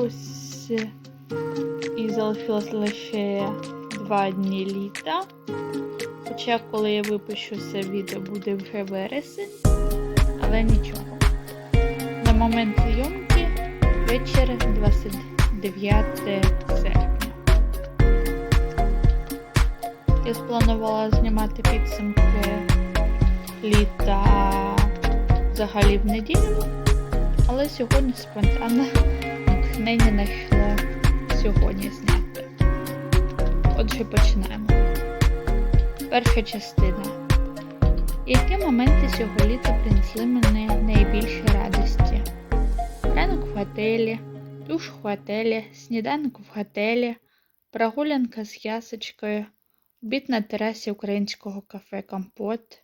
Ось і залишилось лише два дні літа. Хоча, коли я випущу це відео, буде вже вересень, але нічого. На момент зйомки вечір 29 серпня. Я спланувала знімати підсумки літа взагалі в неділю, але сьогодні спонтанно натхнення знайшла сьогодні зняти. Отже, починаємо. Перша частина. Які моменти цього літа принесли мене найбільше радості? Ранок в готелі, душ в готелі, сніданок в готелі, прогулянка з ясочкою, обід на терасі українського кафе Компот.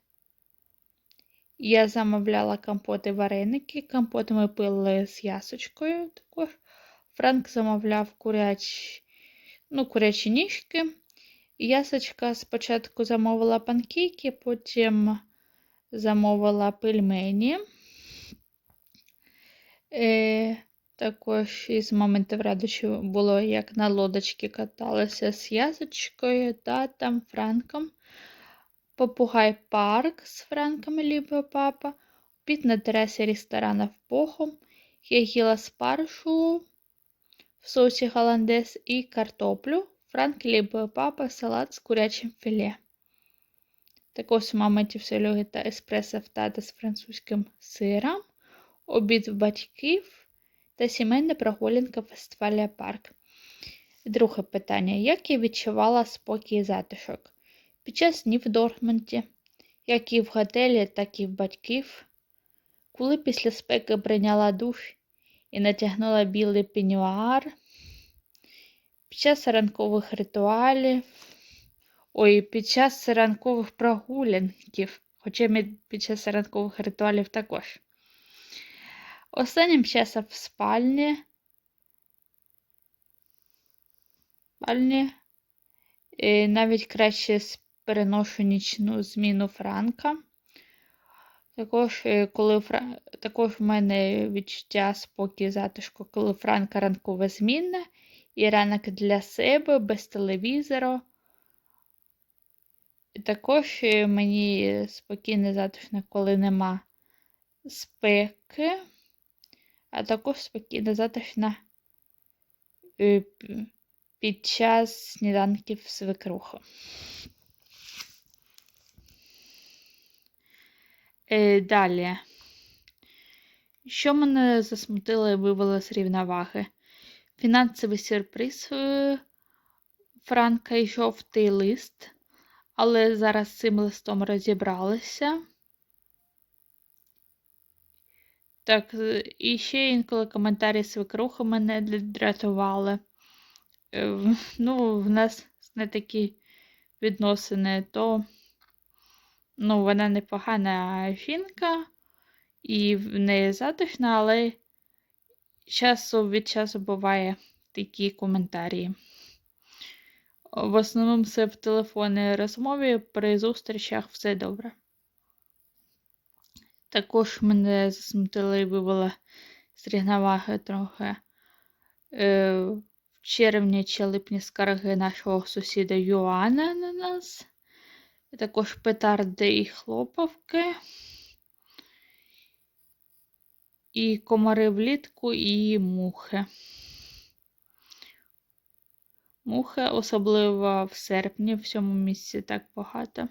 Я замовляла компот і вареники. Компот ми пили з ясочкою також. Франк замовляв куряч... ну, курячі ніжки. Ясочка спочатку замовила панкейки, потім замовила пельмені. Е, також із моментів радощі було, як на лодочці каталася з ясочкою, татом, Франком. Попугай парк з Франком лібо папа. Обід на терасі ресторана в Похом. Я їла спаржу в соусі голландез і картоплю. Франк папа салат з курячим філе. Також маметів сельоги та еспресо в тата з французьким сиром. Обід в батьків та сімейна прогулянка в фестивалі парк. Друге питання. Як я відчувала спокій і затишок? Під час днів в Дортмунді, як і в готелі, так і в батьків, коли після спеки прийняла душ і натягнула білий пенюар, під час ранкових ритуалів, ой, під час ранкових прогулянків, хоча під час ранкових ритуалів також. Останнім часом в спальні, спальні і навіть краще переношу нічну зміну Франка. Також, е, коли Фра... також в мене відчуття спокій затишку, коли Франка ранкова зміна і ранок для себе без телевізора. І також е, мені спокійно затишно, коли нема спеки, а також спокійно затишно е, під час сніданків свекрухи. Е, Далі. Що мене засмутило і вивело з рівноваги? Фінансовий сюрприз е, Франка і жовтий лист, але зараз з цим листом розібралися. Так, е, і ще інколи коментарі свекрухи мене дратували. Е, ну, в нас не такі відносини, то ну, вона непогана жінка і в неї затишна, але часу від часу буває такі коментарі. В основному це в телефонній розмові при зустрічах все добре. Також мене засмутила і вивела з трохи е, в червні чи липні скарги нашого сусіда Йоанна на нас. Також петарди і хлопавки. І комари влітку, і мухи. Мухи, особливо в серпні, в цьому місці так багато.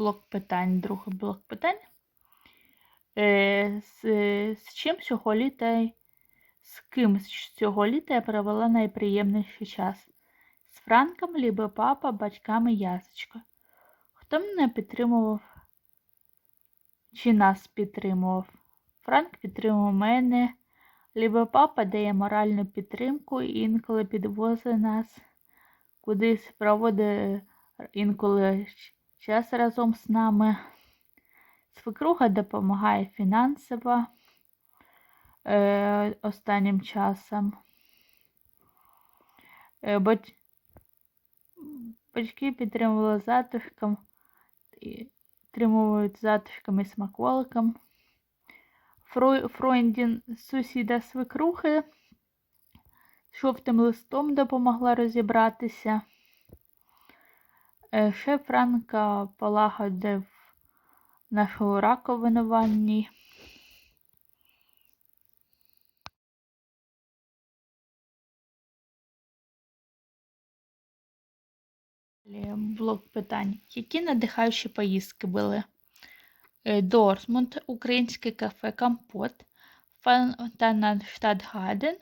Блок питань, другий блок питань. Е, з, з чим цього літа, з ким цього літа я провела найприємніший час? З Франком, либо папа, батьками Ясочка. Хто мене підтримував? Чи нас підтримував? Франк підтримував мене, либо папа дає моральну підтримку і інколи підвозить нас кудись проводить інколи час разом з нами. Свекруха допомагає фінансово е, останнім часом. Е, бать- Батьки підтримували затишком, і підтримують затишком і смаколиком. Фрой, Фройндін сусіда свекрухи жовтим листом допомогла розібратися. Е, Ще Франка полагодив нашу раковину в ванні. Блок питань. Які надихаючі поїздки були? Е, Дортмунд, українське кафе Компот, Фонтанштадт Гаден,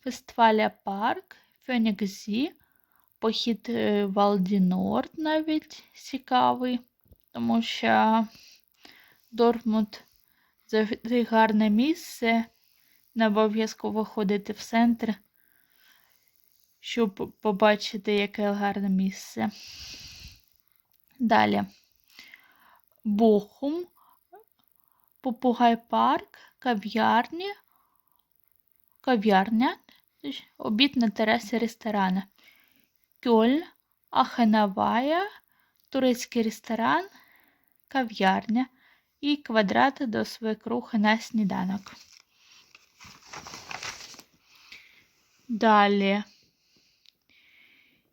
Фестиваля Парк, Феніксі, похід е, Валді Норд навіть цікавий, тому що Дортмунд завжди гарне місце. Не обов'язково ходити в центр, щоб побачити, яке гарне місце. Далі. Бохум, Попугай парк, кав'ярні, кав'ярня, обід на терасі ресторана. Кьольн, Ахенавая, турецький ресторан, кав'ярня і квадрат до свекрухи на сніданок. Далі.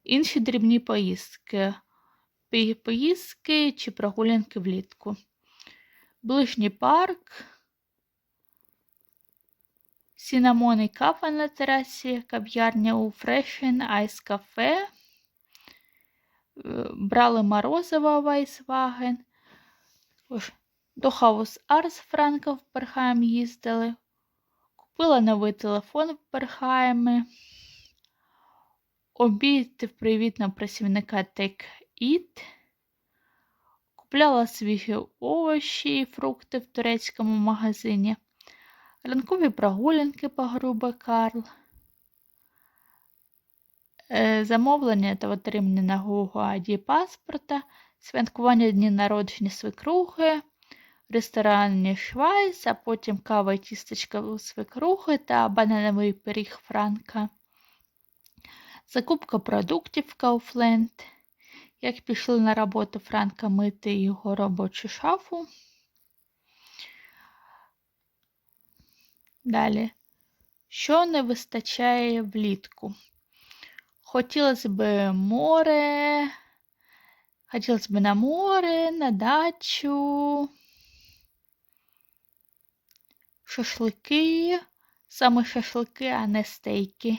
Інші дрібні поїздки. Поїздки чи прогулянки влітку. Ближній парк. Сінамон і кава на терасі, кав'ярня у Фрешен, Айс кафе. Брали морозиво Вайсваген. До Хаус Арс Франка в Перхайм їздили. Купила новий телефон в Перхаймі. Обід в привітного працівника It. Купляла свіжі овочі і фрукти в турецькому магазині. Ранкові прогулянки по Грубе Карл. Е, Замовлення та отримання на Google ID паспорта, святкування дні народження свекрухи, ресторані Швайц, а потім кава і тістечка свекрухи та банановий пиріг Франка. Закупка продуктів в Kaufland. Як пішли на роботу Франка мити його робочу шафу. Далі. Що не вистачає влітку? Хотілося б море. Хотілося б на море, на дачу. Шашлики. Саме шашлики, а не стейки.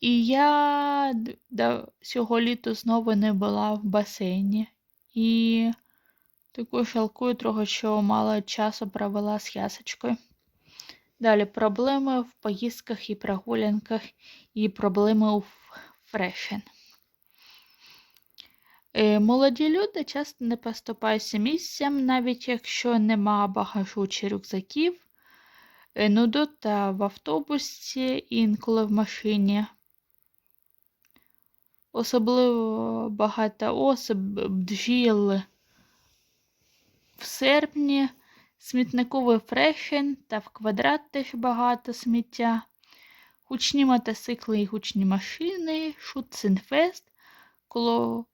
І я д- да, цього літа знову не була в басейні. І також жалкую трохи, що мало часу провела з ясочкою. Далі проблеми в поїздках і прогулянках, і проблеми у фрешен. Е, Молоді люди часто не поступаються місцем, навіть якщо нема багажу чи рюкзаків. Е, Нудота в автобусі, інколи в машині. Особливо багато осіб бджіл в серпні, смітниковий фрешен та в квадрат теж багато сміття, гучні мотоцикли і гучні машини, шутцинфест, коли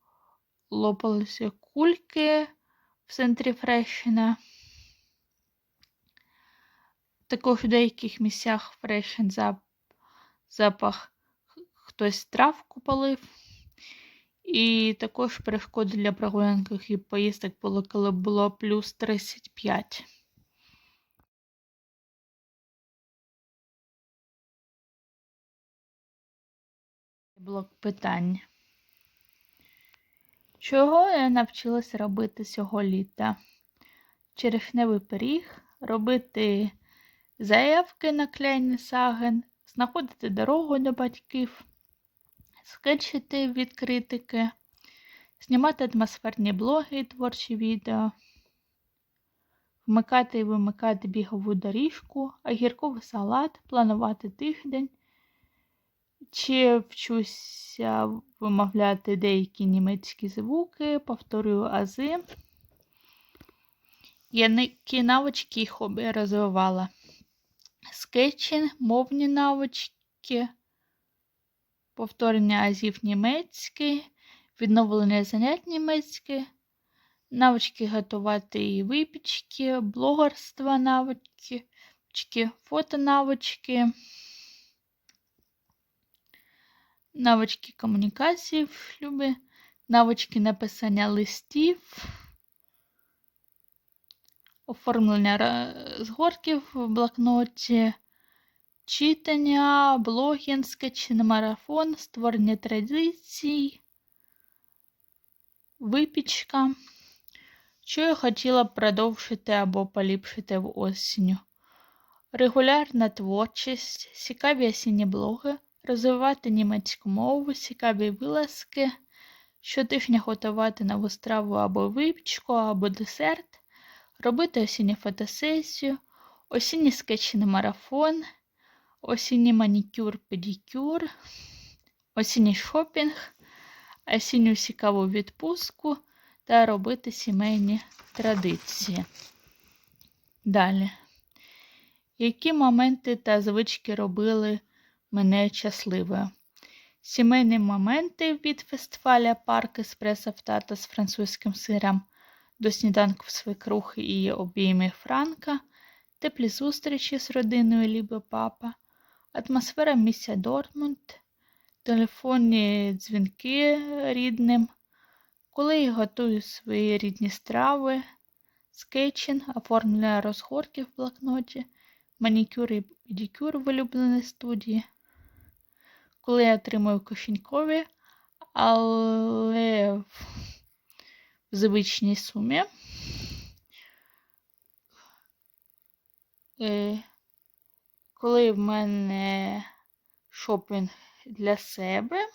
лопалися кульки в центрі фрешена. Також в деяких місцях фрешен запах хтось травку полив. І також перешкоди для прогулянок і поїздок було, коли було плюс 35. Блок питань. Чого я навчилася робити цього літа? Черешневий пиріг, робити заявки на Кляйний Саген, знаходити дорогу до батьків, скетчити від критики, знімати атмосферні блоги і творчі відео, вмикати і вимикати бігову доріжку, огірковий салат, планувати тиждень, чи вчуся вимовляти деякі німецькі звуки, повторюю ази. Які навички і хобі розвивала. Скетчинг, мовні навички, повторення азів німецький, відновлення занять німецьке, навички готувати і випічки, блогерства навички, фотонавички, навички комунікації в шлюбі, навички написання листів, оформлення згорків в блокноті, читання, блогінг, скетчі марафон, створення традицій, випічка. Що я хотіла б продовжити або поліпшити в осінню. Регулярна творчість, цікаві осінні блоги, розвивати німецьку мову, цікаві вилазки, щотижня готувати нову страву або випічку, або десерт, робити осінню фотосесію, осінній скетчний марафон, осінній манікюр, педикюр, осінній шопінг, осінню цікаву відпустку та робити сімейні традиції. Далі. Які моменти та звички робили мене щасливою? Сімейні моменти від фестиваля парк еспресо в тата з французьким сиром до сніданку свекрух і обійми Франка, теплі зустрічі з родиною Ліби Папа, атмосфера місця Дортмунд, телефонні дзвінки рідним. Коли я готую свої рідні страви, скетчинг, оформлення розгорки в блокноті, манікюр і педикюр в улюбленій студії, коли я отримую кошенькові, але в звичній сумі. Е, коли в мене шопінг для себе.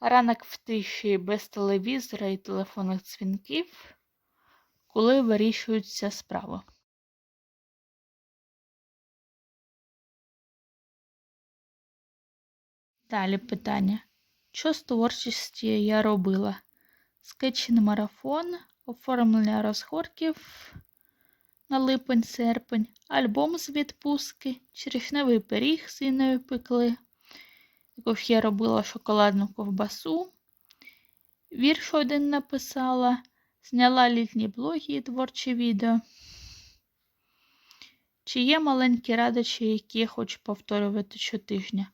Ранок в тиші без телевізора і телефонних дзвінків, коли вирішуються справи. Далі питання. Що з творчості я робила? Скетчний марафон, оформлення розгорків на липень-серпень, альбом з відпустки, черешневий пиріг з іною пекли. Також я робила шоколадну ковбасу. Вірш один написала, зняла літні блоги і творчі відео. Чи є маленькі радощі, які я хочу повторювати щотижня?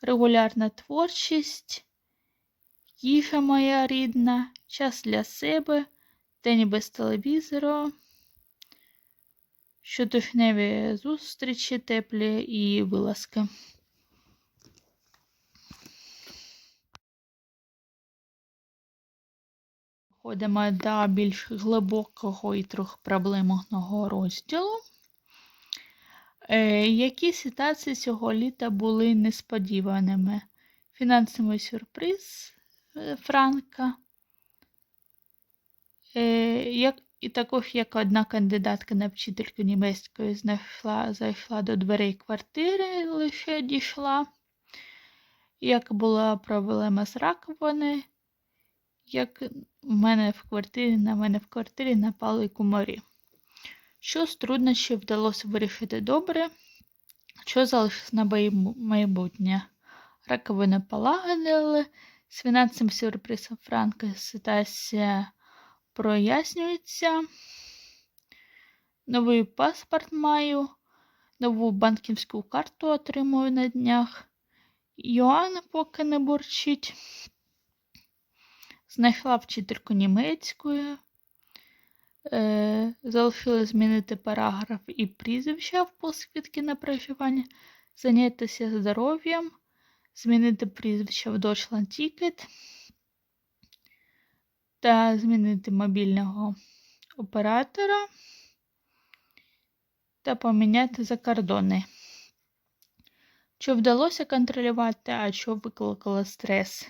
Регулярна творчість, їжа моя рідна, час для себе, день без телевізору, щотижневі зустрічі, теплі і вилазки. Переходимо до більш глибокого і трохи проблемного розділу. Е, які ситуації цього літа були несподіваними? Фінансовий сюрприз е, Франка. Е, як, І також як одна кандидатка на вчительку німецької знайшла, зайшла до дверей квартири, лише дійшла. Як була проблема з раковиною, як в мене в квартирі, на мене в квартирі напали кумарі. Що з труднощів вдалося вирішити добре, що залишилось на майбутнє? Раковини полагодили, з фінансовим сюрпризом Франка ситуація прояснюється. Новий паспорт маю, нову банківську карту отримую на днях. Йоанн поки не бурчить. Знайшла вчительку німецької. Е, залишили змінити параграф і прізвища в посвідки на проживання, зайнятися здоров'ям, змінити прізвище в Deutschland Ticket та змінити мобільного оператора та поміняти закордони. Що вдалося контролювати, а що викликало стрес?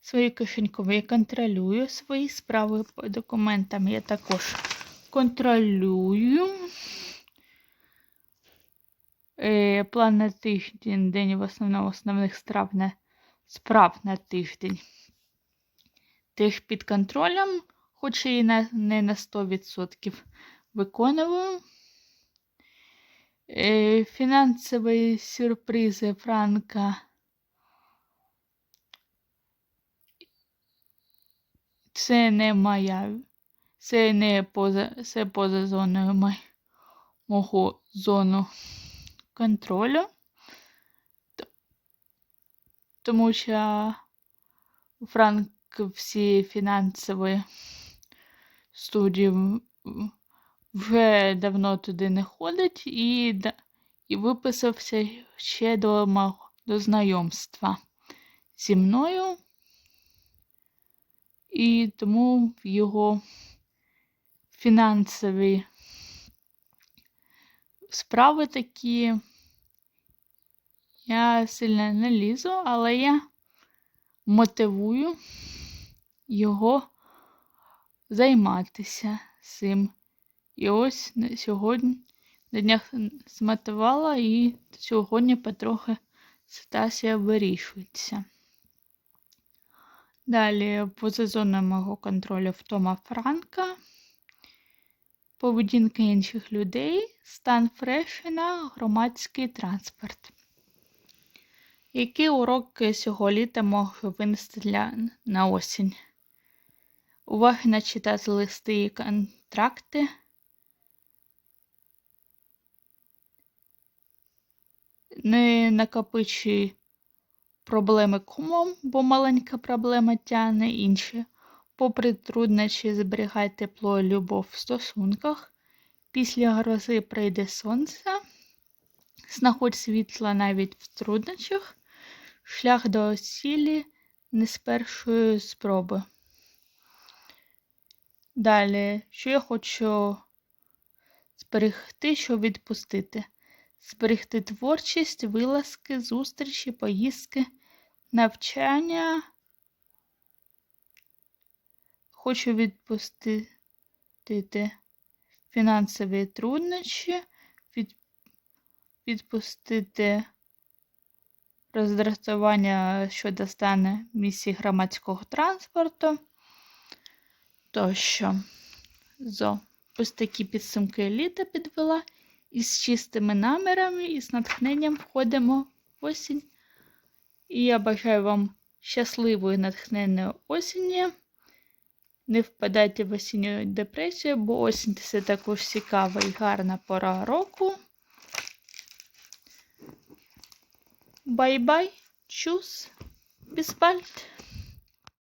Свої кишенькові. Я контролюю свої справи по документам. Я також контролюю. Е, план на тиждень, день в основному основних справ на, справ на тиждень. Теж під контролем, хоч і на, не на 100% виконую. Е, фінансові сюрпризи Франка це не моя, це не поза, це поза зоною мого зону контролю. Тому що Франк всі фінансові студії вже давно туди не ходить і, і виписався ще до, мого- до знайомства зі мною. І тому його фінансові справи такі я сильно не лізу, але я мотивую його займатися цим. І ось на сьогодні на днях змотивувала і сьогодні потрохи ситуація вирішується. Далі поза зоною мого контролю втома Франка, поведінка інших людей, стан Фрешена, громадський транспорт. Які уроки цього літа можу винести для, на осінь? Уваги на читати листи і контракти. Не накопичуй проблеми кумом, бо маленька проблема тягне інші. Попри труднощі, зберігай тепло і любов в стосунках. Після грози прийде сонце. Знаходь світло навіть в труднощах. Шлях до цілі не з першої спроби. Далі, що я хочу зберегти, що відпустити. Зберегти творчість, вилазки, зустрічі, поїздки, навчання. Хочу відпустити фінансові труднощі, від, відпустити роздратування щодо стану місії громадського транспорту. Тощо, зо. Ось такі підсумки літа підвела. І з чистими намірами, і з натхненням входимо в осінь. І я бажаю вам щасливої натхненної осені. Не впадайте в осінню депресію, бо осінь це також цікава і гарна пора року. Бай-бай, чус, біспальт!